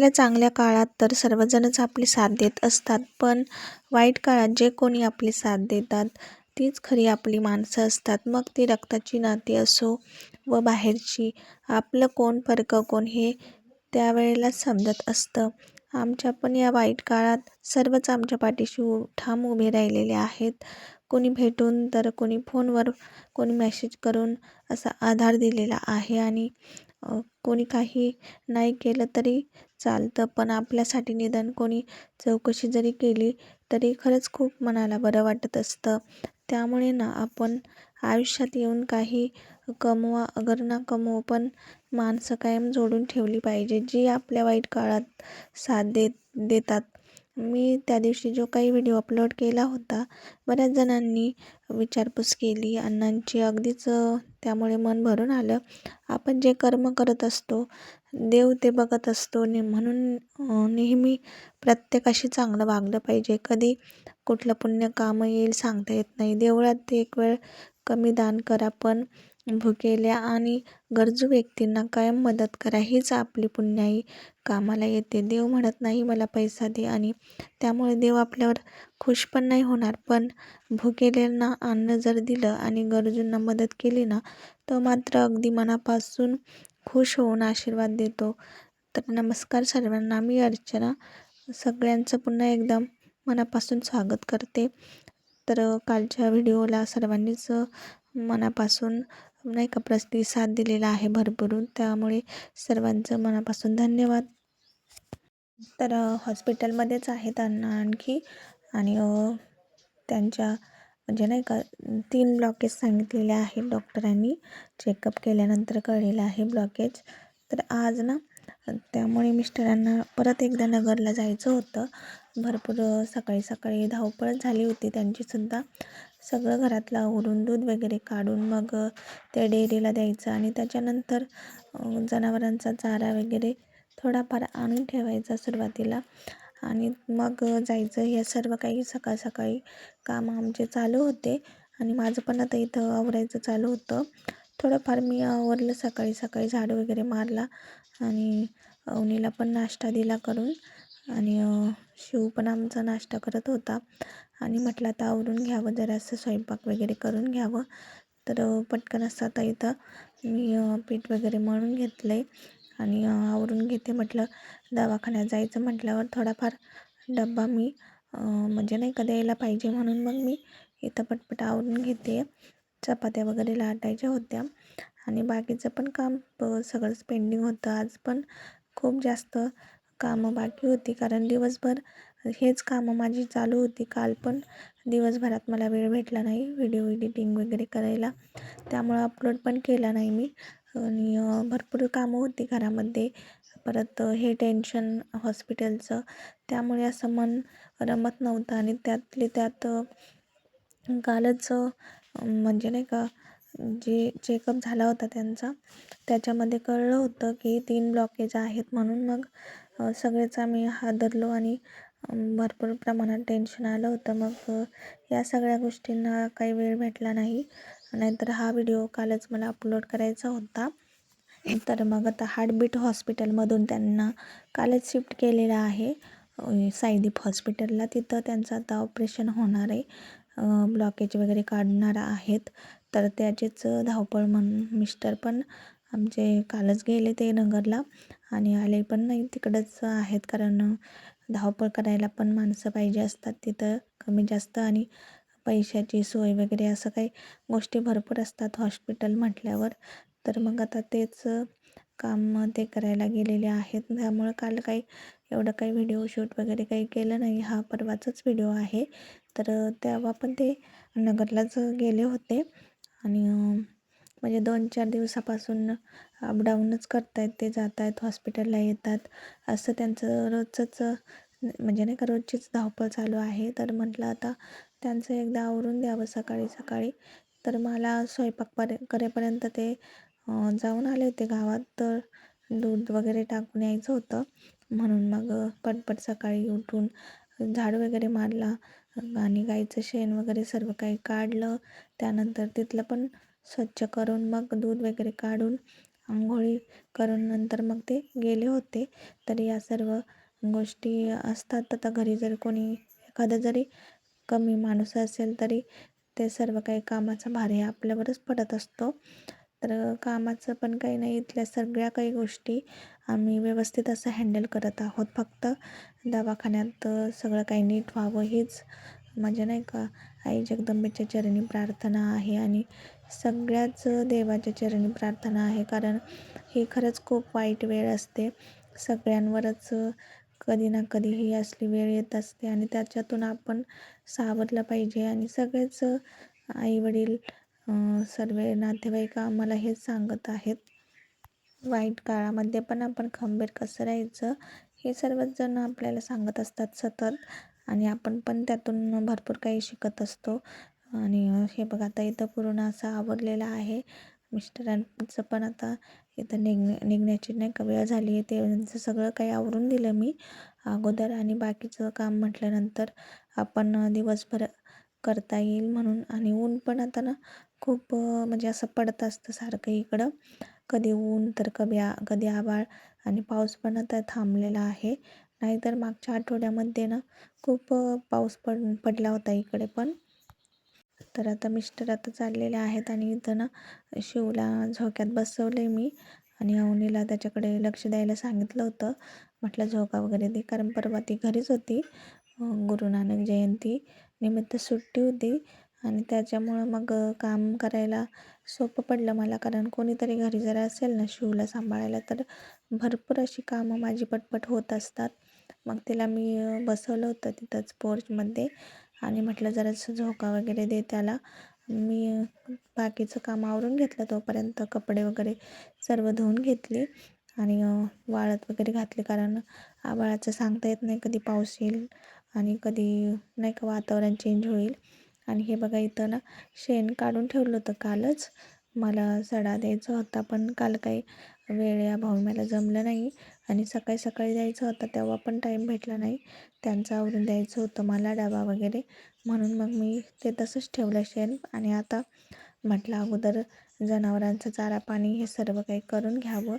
आपल्या चांगल्या काळात तर सर्वजणच आपली साथ देत असतात. पण वाईट काळात जे कोणी आपली साथ देतात तीच खरी आपली माणसं असतात. मग ती रक्ताची नाती असो व बाहेरची आपलं कोण परकं कोण हे त्यावेळेलाच समजत असतं. आमच्या पण या वाईट काळात सर्वच आमच्या पाठीशी उ ठाम उभे राहिलेले आहेत. कोणी भेटून तर कोणी फोनवर कोणी मेसेज करून असा आधार दिलेला आहे आणि कोणी काही नाही केलं तरी चालतं. पण आपल्यासाठी निदान कोणी चौकशी जरी केली तरी खरंच खूप मनाला बरं वाटत असतं. त्यामुळे ना आपण आयुष्यात येऊन काही कमवा अगर ना कमवू पण माणसं कायम जोडून ठेवली पाहिजे जी आपल्या वाईट काळात साथ देत देतात. मी त्या दिवशी जो काही व्हिडिओ अपलोड केला होता बऱ्याच जणांनी विचारपूस केली. अण्णांची अगदीच त्यामुळे मन भरून आलं. आपण जे कर्म करत असतो देव ते बघत असतो ने म्हणून नेहमी प्रत्येकाशी चांगलं वागलं पाहिजे. कधी कुठलं पुण्य कामं येईल सांगता येत नाही. देवळात एक वेळ कमी दान करा पण भुकेल्या आणि गरजू व्यक्तींना कायम मदत करा. हीच आपली पुण्याई कामाला येते. देव म्हणत नाही मला पैसा दे आणि त्यामुळे देव आपल्यावर खुश पण नाही होणार. पण भुकेल्यांना अन्न जर दिलं आणि गरजूंना मदत केली ना तो मात्र अगदी मनापासून खुश होऊन आशीर्वाद देतो. तर नमस्कार सर्वांना. मी अर्चना. सगळ्यांचं पुन्हा एकदा मनापासून स्वागत करते. तर कालच्या व्हिडिओला सर्वांनीच मनापासून नाही का? प्रतिसाद दिलेला आहे भरभरून. त्यामुळे सर्वांचं मनापासून धन्यवाद. तर हॉस्पिटलमध्येच आहे त्यांना आणखी. आणि त्यांच्या म्हणजे नाही का तीन ब्लॉकेज सांगितलेले आहेत डॉक्टरांनी. चेकअप केल्यानंतर कळलेलं आहे ब्लॉकेज. तर आज ना त्यामुळे मिस्टरांना परत एकदा नगरला जायचं होतं. भरपूर सकाळी सकाळी धावपळ झाली होती त्यांचीसुद्धा. सगळं घरातलं आवरून दूध वगैरे काढून मग त्या डेअरीला द्यायचं आणि त्याच्यानंतर जनावरांचा चारा वगैरे थोडाफार आणून ठेवायचा सुरुवातीला. आणि मग जायचं हे सर्व काही सकाळ सकाळी काम आमचे चालू होते. आणि माझं पण आता इथं आवरायचं चालू होतं. थोडंफार मी आवरलं सकाळी सकाळी झाडू वगैरे मारला आणि अवनीला पण नाश्ता दिला करून. आणि शिव पण आमचा नाश्ता करत होता. आणि म्हटलं आता आवरून घ्यावं जरासं स्वयंपाक वगैरे करून घ्यावं. तर पटकन असं आता इथं मी पीठ वगैरे मळून घेतलं आहे आणि आवरून घेते म्हटलं दवाखान्यात जायचं म्हटल्यावर थोडाफार डब्बा मी म्हणजे नाही का द्यायला पाहिजे म्हणून मग मी इथं पटपट आवरून घेते. चपात्या वगैरे लाटायच्या होत्या. आणि बाकीचं पण काम सगळंच पेंडिंग होतं. आज पण खूप जास्त कामं बाकी होती. कारण दिवसभर हेच कामं माझी चालू होती. काल पण दिवसभरात मला वेळ भेटला नाही. व्हिडिओ एडिटिंग वगैरे करायला. त्यामुळं अपलोड पण केला नाही मी. आणि भरपूर कामं होती घरामध्ये. परत हे टेन्शन हॉस्पिटलचं. त्यामुळे असं मन रमत नव्हतं. आणि त्यातले त्यात कालच म्हणजे नाही का जे चेकअप झाला होता त्यांचा त्याच्यामध्ये कळलं होतं की तीन ब्लॉकेज आहेत म्हणून मग सगळेच आम्ही हादरलो आणि भरपूर प्रमाणात टेन्शन आलं होतं. मग या सगळ्या गोष्टींना काही वेळ भेटला नाही. नाहीतर हा व्हिडिओ कालच मला अपलोड करायचा होता. तर मग आता हार्टबीट हॉस्पिटलमधून त्यांना कालच शिफ्ट केलेलं आहे. साईदीप हॉस्पिटलला तिथं त्यांचं आता ऑपरेशन होणार आहे. ब्लॉकेज वगैरे काढणार आहेत. तर त्याचेच धावपळ म्हणून मिस्टर पण आमचे कालच गेले ते नगरला. आणि आले पण नाही तिकडंच आहेत. कारण धावपळ करायला पण माणसं पाहिजे असतात. तिथं कमी जास्त आणि पैशाची सोय वगैरे असं काही गोष्टी भरपूर असतात हॉस्पिटल म्हटल्यावर. तर मग आता तेच काम ते करायला गेलेले आहेत. त्यामुळं काल काही एवढं काही व्हिडिओ शूट वगैरे काही केलं नाही. हा परवाचाच व्हिडिओ आहे. तर तेव्हा पण ते नगरलाच गेले होते. आणि म्हणजे दोन चार दिवसापासून अपडाऊनच करत आहेत ते जात आहेत हॉस्पिटलला येतात. असं त्यांचं रोजचंच म्हणजे नाही का रोजचीच धावपळ चालू आहे. तर म्हटलं आता त्यांचं एकदा आवरून द्यावं सकाळी सकाळी. तर मला स्वयंपाक परे करेपर्यंत ते जाऊन आले होते गावात. तर दूध वगैरे टाकून यायचं होतं. म्हणून मग पटपट सकाळी उठून झाड वगैरे मारला. आणि गाईचं शेण वगैरे सर्व काही काढलं. त्यानंतर तिथलं पण स्वच्छ करून मग दूध वगैरे काढून आंघोळी करून नंतर मग ते गेले होते. तर या सर्व गोष्टी असतात. आता घरी जर कोणी एखादं जरी कमी माणूस असेल तरी ते सर्व काही कामाचा भार हे आपल्यावरच पडत असतो. तर कामाचं पण काही नाही इथल्या सगळ्या काही गोष्टी आम्ही व्यवस्थित असं हँडल करत आहोत. फक्त दवाखान्यात सगळं काही नीट व्हावं हीच. म्हणजे नाही का आई जगदंबेच्या चरणी प्रार्थना आहे आणि सगळ्याच देवाच्या चरणी प्रार्थना आहे. कारण ही खरंच खूप वाईट वेळ असते. सगळ्यांवरच कधी ना कधी ही असली वेळ येत असते आणि त्याच्यातून आपण सावरलं पाहिजे. आणि सगळेच आईवडील सर्व नातेवाईक आम्हाला हेच सांगत आहेत. वाईट काळामध्ये पण आपण खंबीर कसं राहायचं हे सर्वच जण आपल्याला सांगत असतात सतत. आणि आपण पण त्यातून भरपूर काही शिकत असतो. आणि हे बघा आता इथं पूर्ण असं आवरलेला आहे. मिस्टरांचं पण आता इथं निघ निघण्याची नाही का वेळ झाली आहे. ते सगळं काही आवरून दिलं मी अगोदर आणि बाकीचं काम म्हटल्यानंतर आपण दिवसभर करता येईल म्हणून. आणि ऊन पण आता ना खूप म्हणजे असं पडत असतं सारखं इकडं. कधी ऊन तर कधी आ कधी आभाळ आणि पाऊस पण आता थांबलेला आहे. नाहीतर मागच्या आठवड्यामध्ये ना खूप पाऊस पड पडला होता इकडे पण. तर आता मिस्टर आता चाललेले आहेत आणि इथं ना शिवला झोक्यात बसवलं आहे मी. आणि अवनीला त्याच्याकडे लक्ष द्यायला सांगितलं होतं. म्हटलं झोका वगैरे दे कारण परवा ती घरीच होती. गुरु नानक जयंती निमित्त सुट्टी होती. आणि त्याच्यामुळं मग काम करायला सोपं पडलं मला कारण कोणीतरी घरी जर असेल ना शिवला सांभाळायला तर भरपूर अशी कामं माझी पटपट होत असतात. मग तिला मी बसवलं होतं तिथंच पोर्चमध्ये. आणि म्हटलं जरासं झोका वगैरे दे त्याला. मी बाकीचं काम आवरून घेतलं तोपर्यंत कपडे वगैरे सर्व धुवून घेतली. आणि वाळत वगैरे घातली कारण आभाळाचं सांगता येत नाही कधी पाऊस येईल आणि कधी नाही का वातावरण चेंज होईल. आणि हे बघा इथं ना शेण काढून ठेवलं होतं कालच. मला सडा द्यायचा होता पण काल काही वेळ या भाऊ मला जमलं नाही आणि सकाळी सकाळी द्यायचं होतं तेव्हा पण टाईम भेटला नाही. त्यांचं आवरून द्यायचं होतं मला डबा वगैरे. म्हणून मग मी ते तसंच ठेवलं शेण आणि आता म्हटलं अगोदर जनावरांचं चारा पाणी हे सर्व काही करून घ्यावं.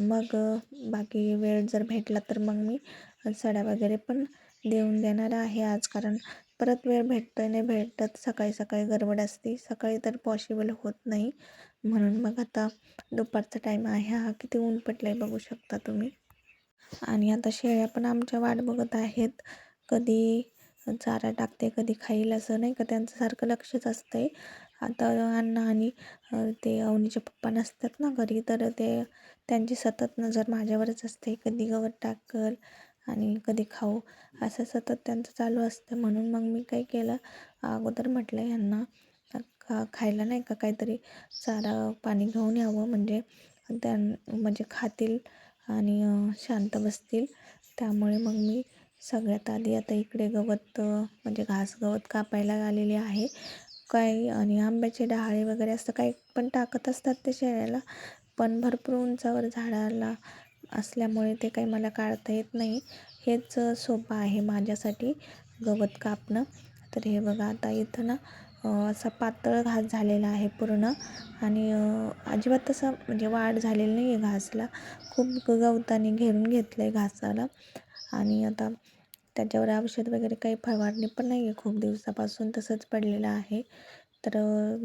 मग बाकी वेळ जर भेटला तर मग मी सडा वगैरे पण देऊन देणार आहे आज. कारण परत वेळ भेटतो नाही भेटत सकाळी सकाळी गडबड असते. सकाळी तर पॉसिबल होत नाही. म्हणून मग आता दुपारचा टाईम आहे हा किती ऊन पडलं आहे बघू शकता तुम्ही. आणि आता शेळ्या पण आमच्या वाट बघत आहेत. कधी चारा टाकते कधी खाईल असं नाही का? त्यांचं सारखं लक्षच असतंय. आता अण्णा आणि ते अवनीचे पप्पा नसतात ना घरी तर ते त्यांची सतत नजर माझ्यावरच असते. कधी गवत टाकल आणि कधी खाऊ असं सतत त्यांचं चालू असतं. म्हणून मग मी काय केलं अगोदर म्हटलं ह्यांना खा खायला नाही का काहीतरी चारा पाणी घेऊन यावं? म्हणजे त्यां म्हणजे खातील आणि शांत बसतील. त्यामुळे मग मी सगळ्यात आधी आता इकडे गवत म्हणजे घास गवत कापायला आलेले आहे. काही आणि आंब्याचे डहाळे वगैरे असं काही पण टाकत असतात ते शेळ्याला. पण भरपूर उंचावर झाडाला असल्यामुळे ते काही मला काढता येत नाही. हेच सोपं आहे माझ्यासाठी गवत कापणं. तर हे बघा आता इथं ना असा पातळ घास झालेला आहे पूर्ण. आणि अजिबात तसं म्हणजे वाढ झालेली नाही आहे घासला. खूप गवताने घेरून घेतलं आहे घासाला. आणि आता त्याच्यावर औषध वगैरे काही फवारणी पण नाही आहे खूप दिवसापासून तसंच पडलेलं आहे. तर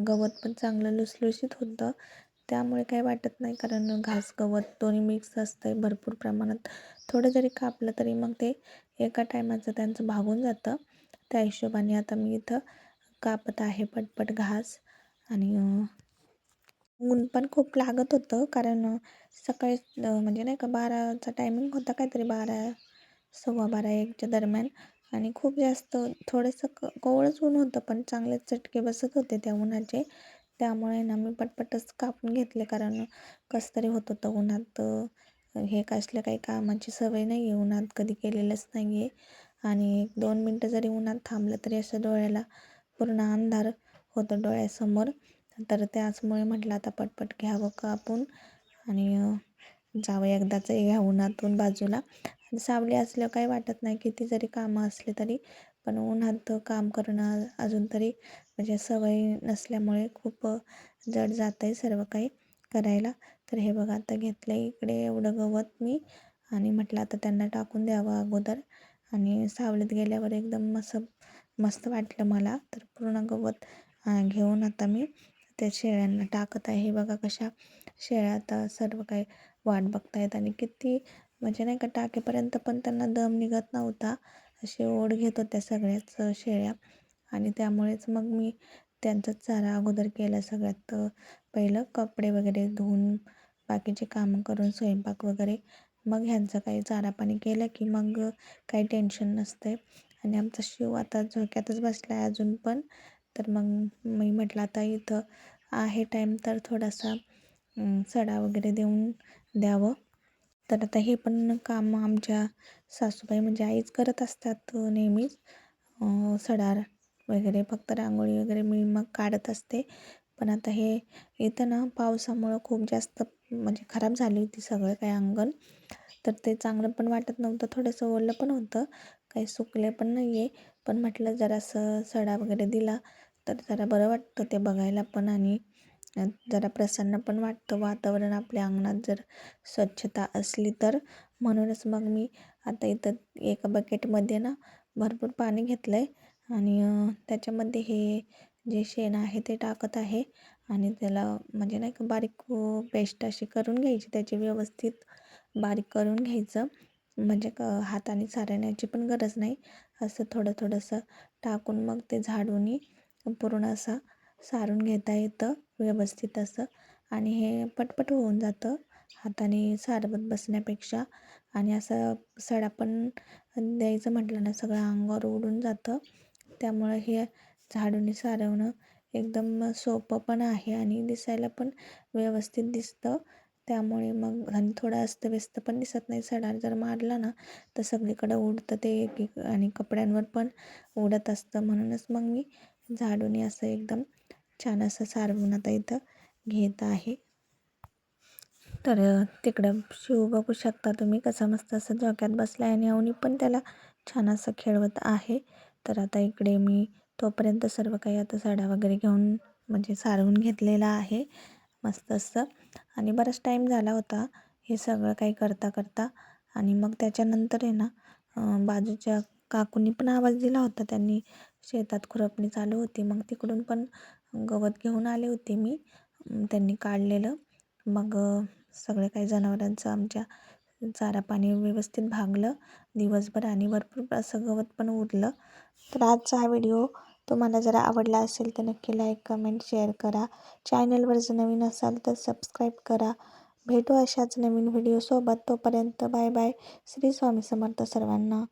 गवत पण चांगलं लुसलुशीत होतं. त्यामुळे काही वाटत नाही. कारण घास गवत दोन्ही मिक्स असतं आहे भरपूर प्रमाणात. थोडं जरी कापलं तरी मग ते एका टायमाचं त्यांचं भागून जातं. त्या हिशोबाने आता मी इथं कापत आहे पटपट घास. आणि ऊन पण खूप लागत होतं. कारण सकाळी म्हणजे नाही का बाराचा टायमिंग होता काहीतरी बारा सव्वा बारा एकच्या दरम्यान. आणि खूप जास्त थोडंसं क कोवळंच ऊन होतं. पण चांगले चटके बसत होते त्या उन्हाचे. त्यामुळे ना मी पटपटच कापून घेतले. कारण कसं तरी होत होतं उन्हात हे कसलं काही कामाची सवय नाही आहे उन्हात कधी केलेलंच नाही आहे आणि एक दोन मिनटं जरी उन्हात थांबलं तरी असं डोळ्याला पूर्ण अंधार होतं डोळ्यासमोर. तर त्याचमुळे म्हटलं आता पटपट घ्यावं कापून आणि जावं एकदाच घ्या उन्हातून बाजूला. सावली असल्यावर काही वाटत नाही किती जरी कामं असले तरी पण उन्हात काम करणं अजून तरी म्हणजे सवय नसल्यामुळे खूप जड जात आहे सर्व काही करायला. तर हे बघा आता घेतलं आहे इकडे एवढं गवत मी आणि म्हटलं आता त्यांना टाकून द्यावं अगोदर. आणि सावलीत गेल्यावर एकदम असं मस्त वाटलं मला. तर पूर्ण गवत घेऊन आता मी त्या शेळ्यांना टाकत आहे. हे बघा कशा शेळ्या आता सर्व काही वाट बघतायत आणि किती म्हणजे नाही का टाकेपर्यंत पण त्यांना दम निघत नव्हता. अशी ओढ घेत होत्या सगळ्याच शेळ्या. आणि त्यामुळेच मग मी त्यांचा चारा अगोदर केला सगळ्यात पहिलं. कपडे वगैरे धुवून बाकीचे कामं करून स्वयंपाक वगैरे. मग ह्यांचं काही चारा पाणी केलं की मग काही टेन्शन नसते आणि आमचा शिव आता झोक्यातच बसला आहे अजून पण. तर मग मी म्हटलं आता इथं आहे टाईम तर थोडासा सडा वगैरे देऊन द्यावं. तर आता हे पण काम आमच्या सासूबाई म्हणजे आईच करत असतात नेहमीच. सडार वगैरे फक्त रांगोळी वगैरे मी मग काढत असते. पण आता हे इथं ना पावसामुळं खूप जास्त म्हणजे खराब झाली होती सगळं काही अंगण. तर ते चांगलं पण वाटत नव्हतं थोडंसं ओलं पण होतं. काही सुकले पण नाही आहे पण म्हटलं जरासं सडा वगैरे दिला तर जरा बरं वाटतं ते बघायला पण आणि जरा प्रसन्न पण वाटतं वातावरण आपल्या अंगणात जर स्वच्छता असली तर. म्हणूनच मग मी आता इथं एका बकेटमध्ये ना भरपूर पाणी घेतलं आहे आणि त्याच्यामध्ये हे जे शेण आहे ते टाकत आहे. आणि त्याला म्हणजे नाही का बारीक पेस्ट अशी करून घ्यायची. त्याची व्यवस्थित बारीक करून घ्यायचं. म्हणजे क हाताने सारण्याची पण गरज नाही. असं थोडं थोडंसं टाकून मग ते झाडूनी पूर्ण असा सारून घेता येतं व्यवस्थित असं. आणि हे पटपट होऊन जातं हाताने सारवत बसण्यापेक्षा. आणि असं सडा पण द्यायचं म्हटलं ना सगळं अंगावर उडून जातं. त्यामुळं हे झाडूने सारवणं एकदम सोपं पण आहे आणि दिसायला पण व्यवस्थित दिसतं. त्यामुळे मग आणि थोडं अस्तव्यस्त पण दिसत नाही. सडा जर मारला ना तर सगळीकडं उडतं ते एक आणि कपड्यांवर पण उडत असतं. म्हणूनच मग मी झाडूने असं एकदम छान असं सारवून आता इथं घेत आहे. तर तिकडं शिव बघू शकता तुम्ही कसं मस्त असं झोक्यात बसला आहे आणि अवनी पण त्याला छान असं खेळवत आहे. तर आता इकडे मी तोपर्यंत सर्व काही आता साड्या वगैरे घेऊन म्हणजे सारवून घेतलेला आहे. मस्त असं. आणि बराच टाईम झाला होता हे सगळं काही करता करता. आणि मग त्याच्यानंतर आहे ना बाजूच्या काकूंनी पण आवाज दिला होता त्यांनी. शेतात खुरपणी चालू होती. मग तिकडून पण गवत घेऊन आले होते मी. त्यांनी काढलेलं. मग सगळे काही जनावरांचं आमच्या चारा पाणी व्यवस्थित भागलं. दिवसभर आणि भरपूर असं गवत पण उरलं. तर आजचा हा व्हिडिओ तुम्हाला जरा आवडला असेल तर नक्की लाईक कमेंट शेअर करा. चॅनलवर जर नवीन असाल तर सबस्क्राईब करा. भेटू अशाच नवीन व्हिडिओसोबत. तोपर्यंत बाय बाय श्री स्वामी समर्थ सर्वांना.